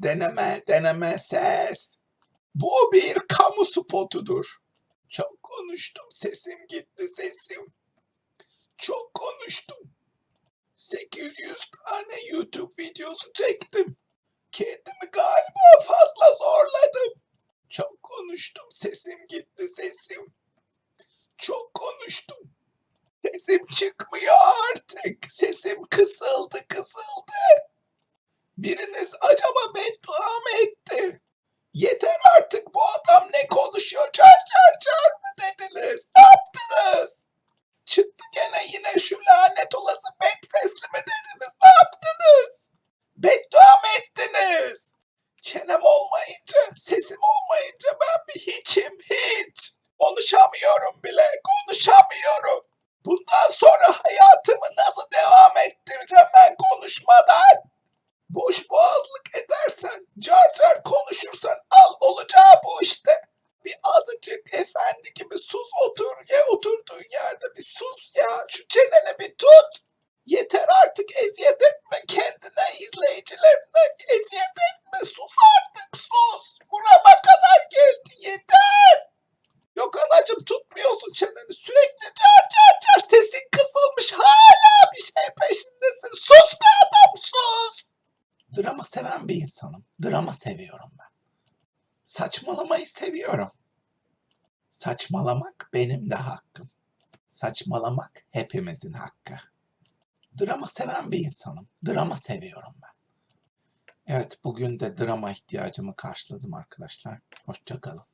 Deneme, deneme, ses. Bu bir kamu spotudur. Çok konuştum, sesim gitti, sesim. Çok konuştum. 800 tane YouTube videosu çektim. Kendimi galiba fazla zorladım. Çok konuştum, sesim gitti, sesim. Çok konuştum. Sesim çıkmıyor artık. Sesim kısıldı, kısıldı. Biriniz acaba beddua mı etti? Yeter artık bu adam ne konuşuyor? Çar çar çar mı dediniz? Ne yaptınız? Çıktı gene yine şu lanet olası bet sesli mi dediniz? Ne yaptınız? Beddua mı ettiniz? Çenem olmayınca, sesim olmayınca ben bir hiçim hiç. Konuşamıyorum bile, konuşamıyorum. Bundan sonra hayatımı nasıl devam ettireceğim ben konuşmadan? Boş boğazlık edersen, car car konuşursan al olacağı bu işte. Bir azıcık efendi gibi sus otur ye oturduğun yerde bir sus ya. Şu çeneni bir tut. Yeter artık eziyet etme kendine izleyicilerine eziyet etme sus artık sus. Burama kadar geldi yeter. Yok anacım tutmuyorsun çeneni sürekli car car car sesin kısılmış hala bir şey peşindesin. Sus be adam sus. Drama seven bir insanım. Drama seviyorum ben. Saçmalamayı seviyorum. Saçmalamak benim de hakkım. Saçmalamak hepimizin hakkı. Drama seven bir insanım. Drama seviyorum ben. Evet bugün de drama ihtiyacımı karşıladım arkadaşlar. Hoşçakalın.